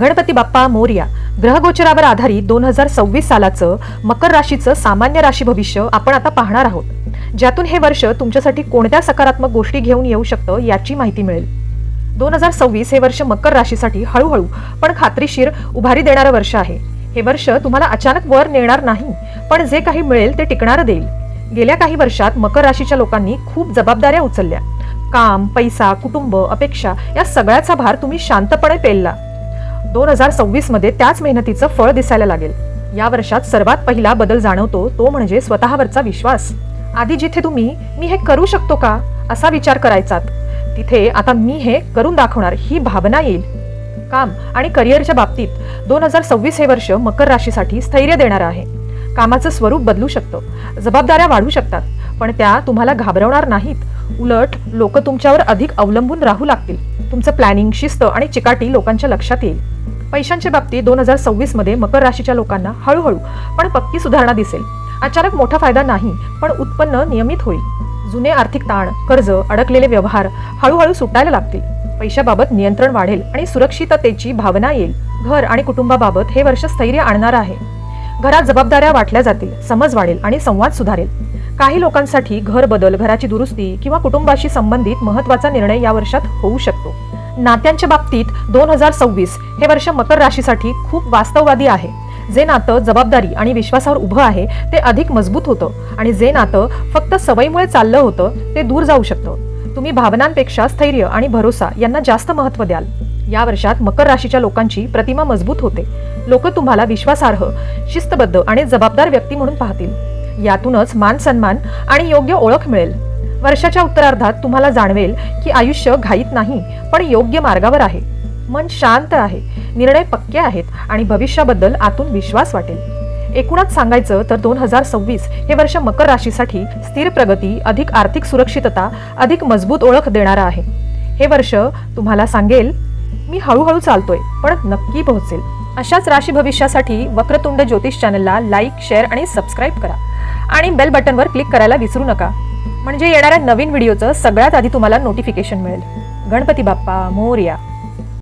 गणपती बाप्पा मोर्या ग्रहगोचरावर आधारित दोन हजार सव्वीस सालाचं मकर राशीचं सामान्य राशी भविष्य आपण आता पाहणार आहोत. ज्यातून हे वर्ष तुमच्यासाठी कोणत्या सकारात्मक गोष्टी घेऊन येऊ शकतं याची माहिती मिळेल. दोन हजार सव्वीस हे वर्ष मकर राशीसाठी हळूहळू पण खात्रीशीर उभारी देणारं वर्ष आहे. हे वर्ष तुम्हाला अचानक वर नेणार नाही पण जे काही मिळेल ते टिकणारं देईल. गेल्या काही वर्षात मकर राशीच्या लोकांनी खूप जबाबदाऱ्या उचलल्या. काम पैसा कुटुंब अपेक्षा या सगळ्याचा भार तुम्ही शांतपणे पेलला. दोन हजार सव्वीसमध्ये त्याच मेहनतीचं फळ दिसायला लागेल. या वर्षात सर्वात पहिला बदल जाणवतो तो म्हणजे स्वतःवरचा विश्वास. आधी जिथे तुम्ही मी हे करू शकतो का? असा विचार करायचात. तिथे आता मी हे करून दाखवणार ही भावना येईल. काम आणि करिअरच्या बाबतीत दोन हजार सव्वीस हे वर्ष मकर राशीसाठी स्थैर्य देणारं आहे. कामाचं स्वरूप बदलू शकतं. जबाबदाऱ्या वाढू शकतात. पण त्या तुम्हाला घाबरवणार नाहीत. उलट लोक तुमच्यावर अधिक अवलंबून राहू लागतील. तुमचं प्लॅनिंग शिस्त आणि चिकाटी लोकांच्या लक्षात येईल. पैशांच्या बाबतीत दोन हजार सव्वीसमध्ये मकर राशीच्या लोकांना हळूहळू पण पक्की सुधारणा दिसेल. अचानक मोठा फायदा नाही पण उत्पन्न नियमित होईल. जुने आर्थिक ताण कर्ज अडकलेले व्यवहार हळूहळू सुटायला लागतील. पैशाबाबत नियंत्रण वाढेल आणि सुरक्षिततेची भावना येईल. घर आणि कुटुंबाबाबत हे वर्ष स्थैर्य आणणार आहे. घरात जबाबदाऱ्या वाटल्या जातील समज वाढेल आणि संवाद सुधारेल. काही लोकांसाठी घर बदल घराची दुरुस्ती किंवा कुटुंबाशी संबंधित महत्त्वाचा निर्णय या वर्षात होऊ शकतो. नात्यांच्या बाबतीत दोन हजार सव्वीस हे वर्ष मकर राशीसाठी खूप वास्तववादी आहे. जे नातं जबाबदारी आणि विश्वासावर उभं आहे ते अधिक मजबूत होतं आणि जे नातं फक्त सवयीमुळे चाललं होतं ते दूर जाऊ शकतं. तुम्ही भावनांपेक्षा स्थैर्य आणि भरोसा यांना जास्त महत्त्व द्याल. या वर्षात मकर राशीच्या लोकांची प्रतिमा मजबूत होते. लोक तुम्हाला विश्वासार्ह शिस्तबद्ध आणि जबाबदार व्यक्ती म्हणून पाहतील. यातूनच मान सन्मान आणि योग्य ओळख मिळेल. वर्षाच्या उत्तरार्धात तुम्हाला जाणवेल की आयुष्य घाईत नाही पण योग्य मार्गावर आहे. मन शांत आहे निर्णय पक्के आहेत आणि भविष्याबद्दल आतून विश्वास वाटेल. एकूणच सांगायचं तर दोन हजार सव्वीस हे वर्ष मकर राशीसाठी स्थिर प्रगती अधिक आर्थिक सुरक्षितता अधिक मजबूत ओळख देणारं आहे. हे वर्ष तुम्हाला सांगेल मी हळूहळू चालतोय पण नक्की पोहोचेल. अशाच राशी भविष्यासाठी वक्रतुंड ज्योतिष चॅनलला लाईक शेअर आणि सबस्क्राईब करा. आणि बेल बटनवर क्लिक करायला विसरू नका. म्हणजे येणाऱ्या नवीन व्हिडिओचं सगळ्यात आधी तुम्हाला नोटिफिकेशन मिळेल. गणपती बाप्पा मोर्या.